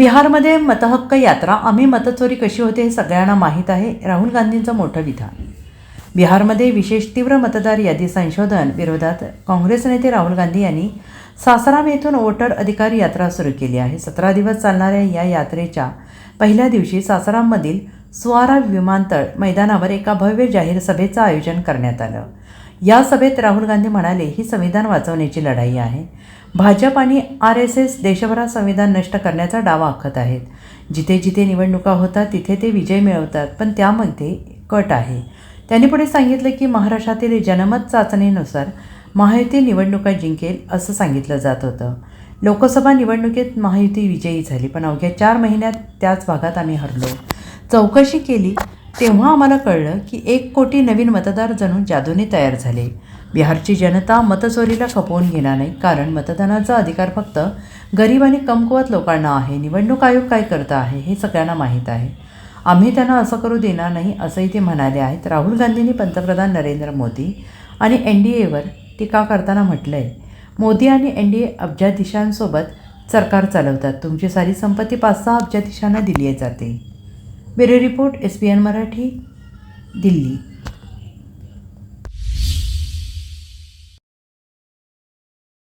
बिहारमध्ये मतहक्क यात्रा आम्ही मतचोरी कशी होते हे सगळ्यांना माहीत आहे राहुल गांधींचं मोठं विधान. बिहारमध्ये विशेष तीव्र मतदार यादी संशोधन विरोधात काँग्रेस नेते राहुल गांधी यांनी सासाराम येथून वोटर अधिकार यात्रा सुरू केली आहे. सतरा दिवस चालणाऱ्या या यात्रेच्या पहिल्या दिवशी सासाराममधील सुवारा विमानतळ मैदानावर एका भव्य जाहीर सभेचं आयोजन करण्यात आलं. या सभेत राहुल गांधी म्हणाले ही संविधान वाचवण्याची लढाई आहे. भाजप आणि आर एस एस देशभरात संविधान नष्ट करण्याचा डावा आखत आहेत. जिथे जिथे निवडणुका होतात तिथे ते विजय मिळवतात. पण त्यामध्ये कट आहे. त्यांनी पुढे सांगितलं की महाराष्ट्रातील जनमत चाचणीनुसार महायुती निवडणुका जिंकेल असं सांगितलं जात होतं. लोकसभा निवडणुकीत महायुती विजयी झाली पण अवघ्या चार महिन्यात त्याच भागात आम्ही हरलो. चौकशी केली तेव्हा आम्हाला कळलं की एक कोटी नवीन मतदार जणू जादूने तयार झाले. बिहारची जनता मतचोरीला खपवून घेणार नाही कारण मतदानाचा अधिकार फक्त गरीब आणि कमकुवत लोकांना आहे. निवडणूक आयोग काय करतं आहे हे सगळ्यांना माहीत आहे. आम्ही त्यांना असं करू देणार नाही असंही ते म्हणाले आहेत. राहुल गांधींनी पंतप्रधान नरेंद्र मोदी आणि एन डी एवर टीका करताना म्हटलं आहे मोदी आणि एन डी ए अब्जाधीशांसोबत सरकार चालवतात. तुमची सारी संपत्ती पाच सहा अब्जाधीशांना दिली जाते. Bureau report S P N Marathi Delhi.